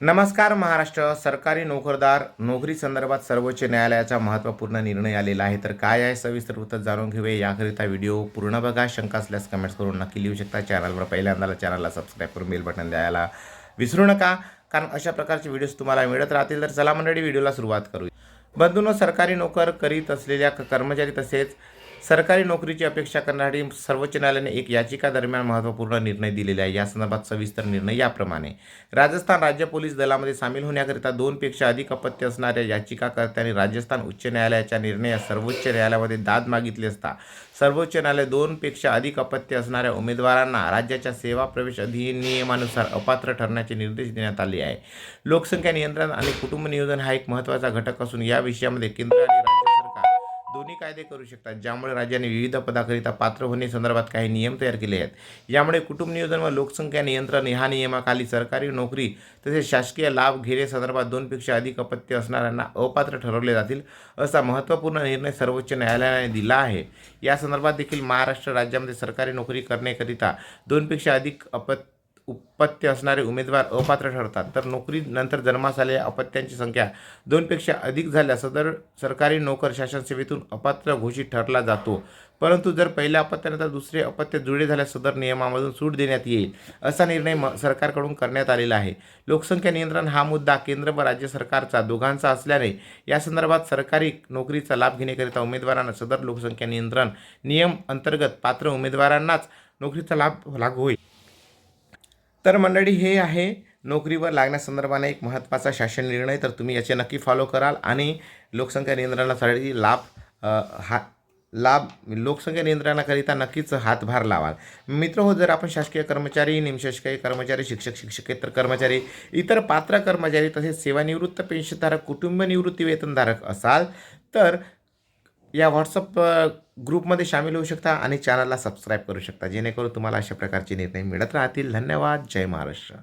नमस्कार महाराष्ट्र सरकारी नोकरदार नोकरी संदर्भात सर्वोच्च न्यायालयाचा महत्त्वपूर्ण निर्णय आलेला आहे. तर काय आहे? सविस्तर वृत्त जाणून घेऊया. याकरिता व्हिडिओ पूर्ण बघा. शंका असल्यास कमेंट्स करून नक्की लिहू शकता. चॅनलवर पहिल्यांदा चॅनलला सबस्क्राईब करून बेल बटन द्यायला विसरू नका. कारण अशा प्रकारचे व्हिडिओज तुम्हाला मिळत राहतील. तर चला मंडळी व्हिडिओला सुरुवात करू बंधूंनो सरकारी नोकर करीत असलेल्या कर्मचारी तसेच सरकारी नोकरीची अपेक्षा करणारी सर्वोच्च न्यायालयाने एक याचिका दरम्यान महत्त्वपूर्ण निर्णय दिलेला आहे. या संदर्भात सविस्तर निर्णय याप्रमाणे. राजस्थान राज्य पोलीस दलामध्ये सामील होण्याकरिता दोनपेक्षा अधिक अपत्य असणाऱ्या याचिकाकर्त्यांनी राजस्थान उच्च न्यायालयाच्या निर्णयास सर्वोच्च न्यायालयामध्ये दाद मागितली असता सर्वोच्च न्यायालय दोनपेक्षा अधिक अपत्य असणाऱ्या उमेदवारांना राज्याच्या सेवा प्रवेश अधिनियमानुसार अपात्र ठरण्याचे निर्देश देण्यात आले आहे. लोकसंख्या नियंत्रण आणि कुटुंब नियोजन हा एक महत्त्वाचा घटक असून या विषयामध्ये केंद्र आणि दोन्ही कायदे करू शकतात ज्यामुळे राज्याने विविध पदाकरिता पात्र होणे संदर्भात काही नियम तयार केले आहेत. यामुळे कुटुंब नियोजन व लोकसंख्या नियंत्रण ह्या नियमाखाली सरकारी नोकरी तसेच शासकीय लाभ घेणे संदर्भात दोनपेक्षा अधिक अपत्य असणाऱ्यांना अपात्र ठरवले जातील असा महत्त्वपूर्ण निर्णय सर्वोच्च न्यायालयाने दिला आहे. या संदर्भात देखील महाराष्ट्र राज्यामध्ये सरकारी नोकरी करण्याकरिता दोनपेक्षा अधिक अपत्य उपत्य असणारे उमेदवार अपात्र ठरतात. तर नोकरीनंतर जन्मास आलेल्या अपत्यांची संख्या दोनपेक्षा अधिक झाल्यास सदर सरकारी नोकर शासन सेवेतून अपात्र घोषित ठरला जातो. परंतु जर पहिल्या अपत्यानंतर दुसरे अपत्य जुळे झाल्यास सदर नियमामधून सूट देण्यात येईल असा निर्णय म सरकारकडून करण्यात आलेला आहे. लोकसंख्या नियंत्रण हा मुद्दा केंद्र व राज्य सरकारचा दोघांचा असल्याने या संदर्भात सरकारी नोकरीचा लाभ घेण्याकरिता उमेदवारांना सदर लोकसंख्या नियंत्रण नियम अंतर्गत पात्र उमेदवारांनाच नोकरीचा लाभ लागू होईल. तर मंडळी हे आहे नोकरीवर लागण्यासंदर्भाने एक महत्त्वाचा शासन निर्णय. तर तुम्ही याचे नक्की फॉलो कराल आणि लोकसंख्या नियंत्रणासाठी लाभ हा लाभ लोकसंख्या नियंत्रणाकरिता नक्कीच हातभार लावाल. मित्र हो जर आपण शासकीय कर्मचारी निमशासकीय कर्मचारी शिक्षक शिक्षकेतर कर्मचारी इतर पात्र कर्मचारी तसेच सेवानिवृत्त पेन्शनधारक कुटुंब निवृत्ती वेतनधारक असाल तर या व्हॉट्सअप ग्रुपमध्ये सामील होऊ शकता आणि चॅनलला सबस्क्राईब करू शकता. जेणेकरून तुम्हाला अशा प्रकारचे निर्णय मिळत राहतील. धन्यवाद. जय महाराष्ट्र.